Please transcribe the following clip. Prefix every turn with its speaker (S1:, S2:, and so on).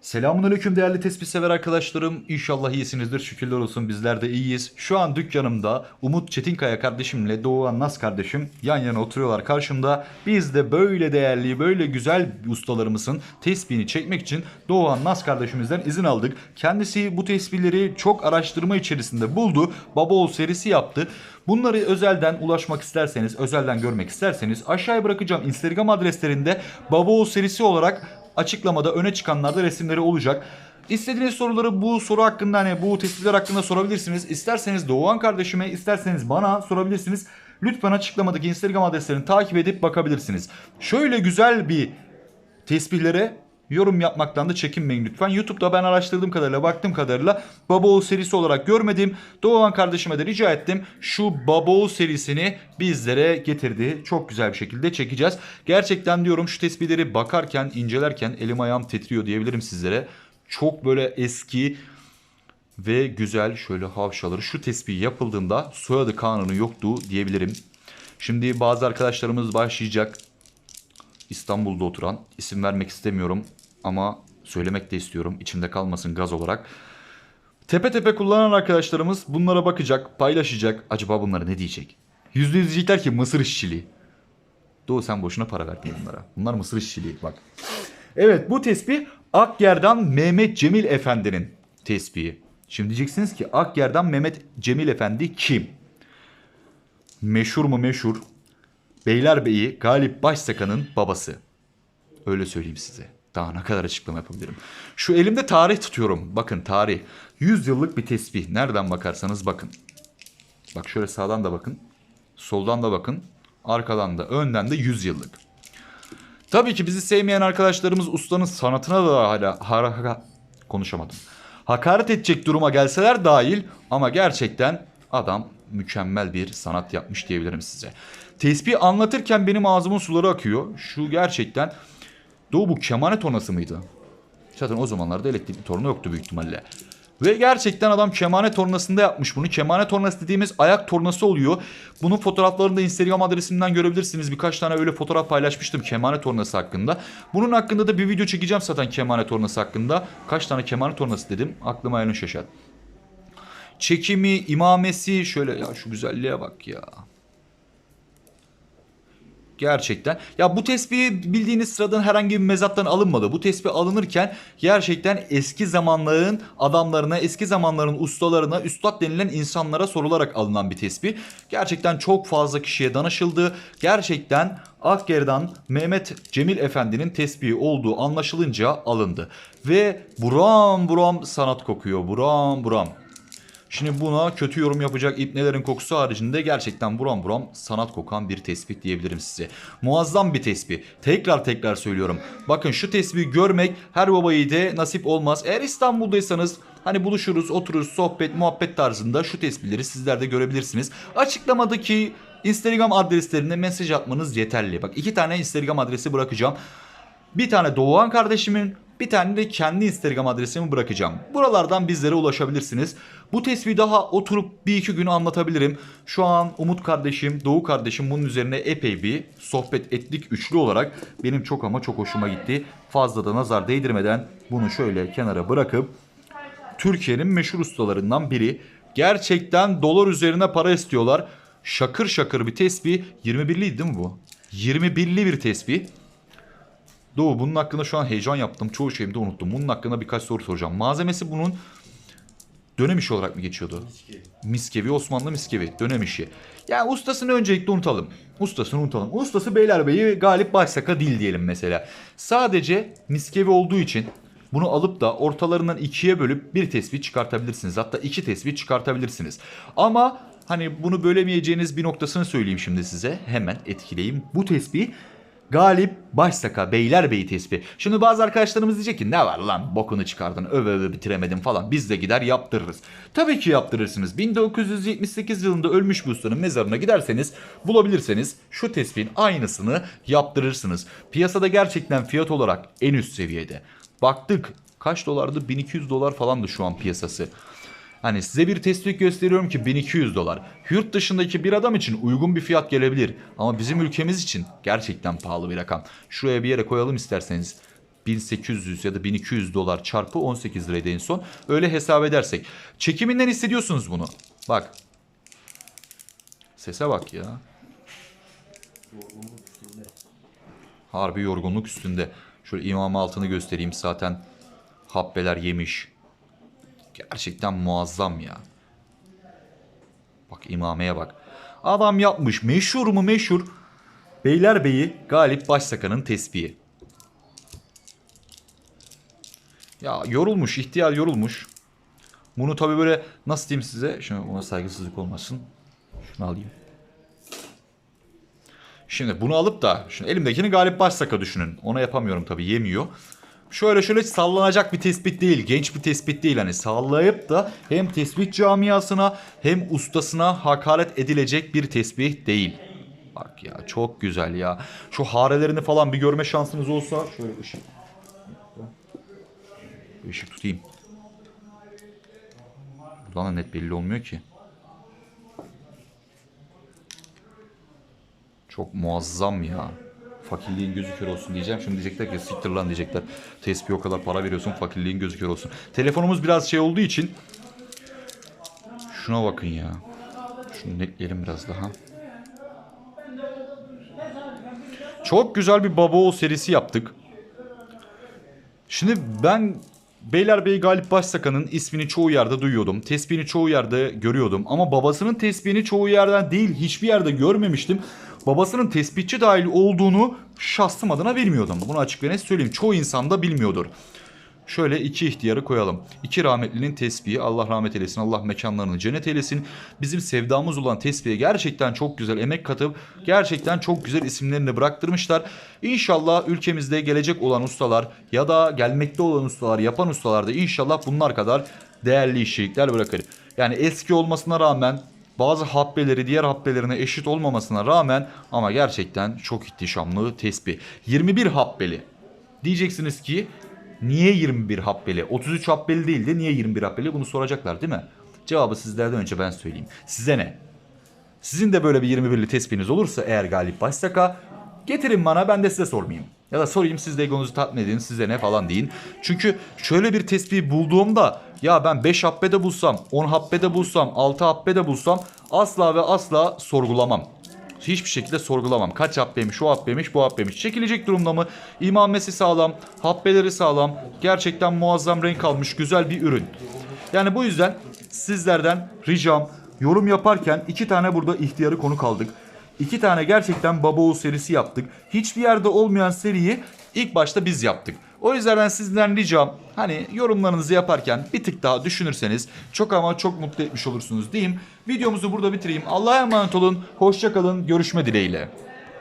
S1: Selamünaleyküm değerli tespih sever arkadaşlarım. İnşallah iyisinizdir. Şükürler olsun bizler de iyiyiz. Şu an dükkanımda Umut Çetinkaya kardeşimle Doğan Nas kardeşim yan yana oturuyorlar karşımda. Biz de böyle değerli, böyle güzel ustalarımızın tespihini çekmek için Doğan Nas kardeşimizden izin aldık. Kendisi bu tespihleri çok araştırma içerisinde buldu. Baba Oğul serisi yaptı. Bunları özelden ulaşmak isterseniz, özelden görmek isterseniz aşağıya bırakacağım Instagram adreslerinde Baba Oğul serisi olarak açıklamada öne çıkanlarda resimleri olacak. İstediğiniz soruları bu soru hakkında hani bu tespitler hakkında sorabilirsiniz. İsterseniz Doğan kardeşime, isterseniz bana sorabilirsiniz. Lütfen açıklamadaki Instagram adreslerini takip edip bakabilirsiniz. Şöyle güzel bir tespihlere yorum yapmaktan da çekinmeyin lütfen. YouTube'da ben araştırdığım kadarıyla, baktığım kadarıyla Babaoğlu serisi olarak görmedim. Doğan kardeşime de rica ettim. Şu Babaoğlu serisini bizlere getirdi. Çok güzel bir şekilde çekeceğiz. Gerçekten diyorum şu tespihleri bakarken, incelerken elim ayağım titriyor diyebilirim sizlere. Çok böyle eski ve güzel şöyle havşaları şu tespih yapıldığında soyadı kanunu yoktu diyebilirim. Şimdi bazı arkadaşlarımız başlayacak. İstanbul'da oturan isim vermek istemiyorum ama söylemek de istiyorum içimde kalmasın gaz olarak. Tepe tepe kullanan arkadaşlarımız bunlara bakacak, paylaşacak. Acaba bunlara ne diyecek? Yüzde yüz diyecekler ki mısır işçiliği. Doğu sen boşuna para verdin bunlara. Bunlar mısır işçiliği bak. Evet bu tespih Akyer'dan Mehmet Cemil Efendi'nin tespihi. Şimdi diyeceksiniz ki Akyer'dan Mehmet Cemil Efendi kim? Meşhur mu meşhur? Beylerbeyi Galip Başsakan'ın babası. Öyle söyleyeyim size. Daha ne kadar açıklama yapabilirim. Şu elimde tarih tutuyorum. Bakın tarih. 100 yıllık bir tesbih. Nereden bakarsanız bakın. Bak şöyle sağdan da bakın. Soldan da bakın. Arkadan da. Önden de 100 yıllık. Tabii ki bizi sevmeyen arkadaşlarımız ustanın sanatına da hala har- ha- konuşamadım. Hakaret edecek duruma gelseler dahil ama gerçekten adam mükemmel bir sanat yapmış diyebilirim size. Tesbih anlatırken benim ağzımın suları akıyor. Şu gerçekten Doğu bu kemane tornası mıydı? Zaten o zamanlarda elektrikli torna yoktu büyük ihtimalle. Ve gerçekten adam kemane tornasında yapmış bunu. Kemane tornası dediğimiz ayak tornası oluyor. Bunun fotoğraflarını da Instagram adresimden görebilirsiniz. Birkaç tane öyle fotoğraf paylaşmıştım kemane tornası hakkında. Bunun hakkında da bir video çekeceğim zaten kemane tornası hakkında. Kaç tane kemane tornası dedim aklıma elini şaşar. Çekimi, imamesi şöyle ya şu güzelliğe bak ya. Gerçekten. Ya bu tesbih bildiğiniz sıradan herhangi bir mezattan alınmadı. Bu tesbih alınırken gerçekten eski zamanların adamlarına, eski zamanların ustalarına, üstad denilen insanlara sorularak alınan bir tesbih. Gerçekten çok fazla kişiye danışıldı. Gerçekten Akger'dan Mehmet Cemil Efendi'nin tesbihi olduğu anlaşılınca alındı. Ve buram buram sanat kokuyor. Buram buram. Şimdi buna kötü yorum yapacak ipnelerin kokusu haricinde gerçekten buram buram sanat kokan bir tespit diyebilirim size. Muazzam bir tespih. Tekrar tekrar söylüyorum. Bakın şu tespihi görmek her baba yiğide nasip olmaz. Eğer İstanbul'daysanız hani buluşuruz, otururuz, sohbet, muhabbet tarzında şu tespihleri sizler de görebilirsiniz. Açıklamadaki Instagram adreslerine mesaj atmanız yeterli. Bak iki tane Instagram adresi bırakacağım. Bir tane Doğan kardeşimin, bir tane de kendi Instagram adresimi bırakacağım. Buralardan bizlere ulaşabilirsiniz. Bu tespihi daha oturup bir iki gün anlatabilirim. Şu an Umut kardeşim, Doğu kardeşim bunun üzerine epey bir sohbet ettik üçlü olarak. Benim çok ama çok hoşuma gitti. Fazla da nazar değdirmeden bunu şöyle kenara bırakıp Türkiye'nin meşhur ustalarından biri. Gerçekten dolar üzerine para istiyorlar. Şakır şakır bir tesbih. 21'liydi değil mi bu? 21'li bir tesbih. Doğu bunun hakkında şu an heyecan yaptım. Çoğu şeyimi de unuttum. Bunun hakkında birkaç soru soracağım. Malzemesi bunun dönem işi olarak mı geçiyordu? Miskevi, Osmanlı miskevi, dönem işi. Yani ustasını öncelikle unutalım. Ustasını unutalım. Ustası Beylerbeyi Galip Başsaka değil diyelim mesela. Sadece miskevi olduğu için bunu alıp da ortalarından ikiye bölüp bir tespih çıkartabilirsiniz. Hatta iki tespih çıkartabilirsiniz. Ama hani bunu bölemeyeceğiniz bir noktasını söyleyeyim şimdi size. Hemen etkileyeyim. Bu tespih Galip Başsaka Beylerbeyi tespih. Şimdi bazı arkadaşlarımız diyecek ki ne var lan bokunu çıkardın öve öve bitiremedin falan. Biz de gider yaptırırız. Tabii ki yaptırırsınız. 1978 yılında ölmüş bir ustanın mezarına giderseniz bulabilirseniz şu tespihin aynısını yaptırırsınız. Piyasada gerçekten fiyat olarak en üst seviyede. Baktık kaç dolardı 1200 dolar falandı şu an piyasası. Hani size bir tespih gösteriyorum ki 1200 dolar. Yurt dışındaki bir adam için uygun bir fiyat gelebilir. Ama bizim ülkemiz için gerçekten pahalı bir rakam. Şuraya bir yere koyalım isterseniz. 1800 ya da 1200 dolar çarpı 18 liraydı en son. Öyle hesap edersek. Çekiminden hissediyorsunuz bunu. Bak. Sese bak ya. Harbi yorgunluk üstünde. Şöyle imam altını göstereyim zaten. Habbeler yemiş. Gerçekten muazzam ya. Bak imameye bak. Adam yapmış. Meşhur mu meşhur. Beylerbeyi Galip Başsakan'ın tespihi. Ya yorulmuş, ihtiyar yorulmuş. Bunu tabi böyle nasıl diyeyim size? Şimdi ona saygısızlık olmasın. Şunu alayım. Şimdi bunu alıp da şimdi elimdekini Galip Başsaka düşünün. Ona yapamıyorum tabi yemiyor. Şöyle şöyle sallanacak bir tespit değil. Genç bir tespit değil. Hani sallayıp da hem tespit camiasına hem ustasına hakaret edilecek bir tesbih değil. Bak ya çok güzel ya. Şu harelerini falan bir görme şansınız olsa şöyle ışık. Bir ışık tutayım. Buradan da net belli olmuyor ki. Çok muazzam ya. Fakirliğin gözü olsun diyeceğim. Şimdi diyecekler ki siktir lan diyecekler. Tesbih o kadar para veriyorsun fakirliğin gözü olsun. Telefonumuz biraz şey olduğu için. Şuna bakın ya. Şunu netleyelim biraz daha. Çok güzel bir Baba serisi yaptık. Şimdi ben Beylerbeyi Galip Başsakan'ın ismini çoğu yerde duyuyordum. Tesbihini çoğu yerde görüyordum. Ama babasının tesbihini çoğu yerden değil hiçbir yerde görmemiştim. Babasının tespihçi dahil olduğunu şahsım adına bilmiyordum. Bunu açık ve net söyleyeyim. Çoğu insan da bilmiyordur. Şöyle iki ihtiyarı koyalım. İki rahmetlinin tesbihi Allah rahmet eylesin. Allah mekanlarını cennet eylesin. Bizim sevdamız olan tesbihe gerçekten çok güzel emek katıp gerçekten çok güzel isimlerini bıraktırmışlar. İnşallah ülkemizde gelecek olan ustalar ya da gelmekte olan ustalar, yapan ustalar da inşallah bunlar kadar değerli işçilikler bırakır. Yani eski olmasına rağmen bazı habbeleri diğer habbelerine eşit olmamasına rağmen ama gerçekten çok ihtişamlı tesbih. 21 habbeli. Diyeceksiniz ki niye 21 habbeli? 33 habbeli değil de niye 21 habbeli? Bunu soracaklar değil mi? Cevabı sizlerden önce ben söyleyeyim. Size ne? Sizin de böyle bir 21'li tespihiniz olursa eğer Galip Başsaka getirin bana ben de size sormayayım. Ya da sorayım siz de egonuzu tatmin edin size ne falan deyin. Çünkü şöyle bir tespih bulduğumda ya ben 5 habbede bulsam, 10 habbede bulsam, 6 habbede bulsam asla ve asla sorgulamam. Hiçbir şekilde sorgulamam. Kaç habbeymiş, o habbeymiş, bu habbeymiş. Çekilecek durumda mı? İmamesi sağlam, habbeleri sağlam. Gerçekten muazzam renk almış, güzel bir ürün. Yani bu yüzden sizlerden ricam yorum yaparken iki tane burada ihtiyarı konu kaldık. İki tane gerçekten Baba Oğul serisi yaptık. Hiçbir yerde olmayan seriyi ilk başta biz yaptık. O yüzden ben sizden ricam hani yorumlarınızı yaparken bir tık daha düşünürseniz çok ama çok mutlu etmiş olursunuz diyeyim. Videomuzu burada bitireyim. Allah'a emanet olun. Hoşça kalın. Görüşme dileğiyle.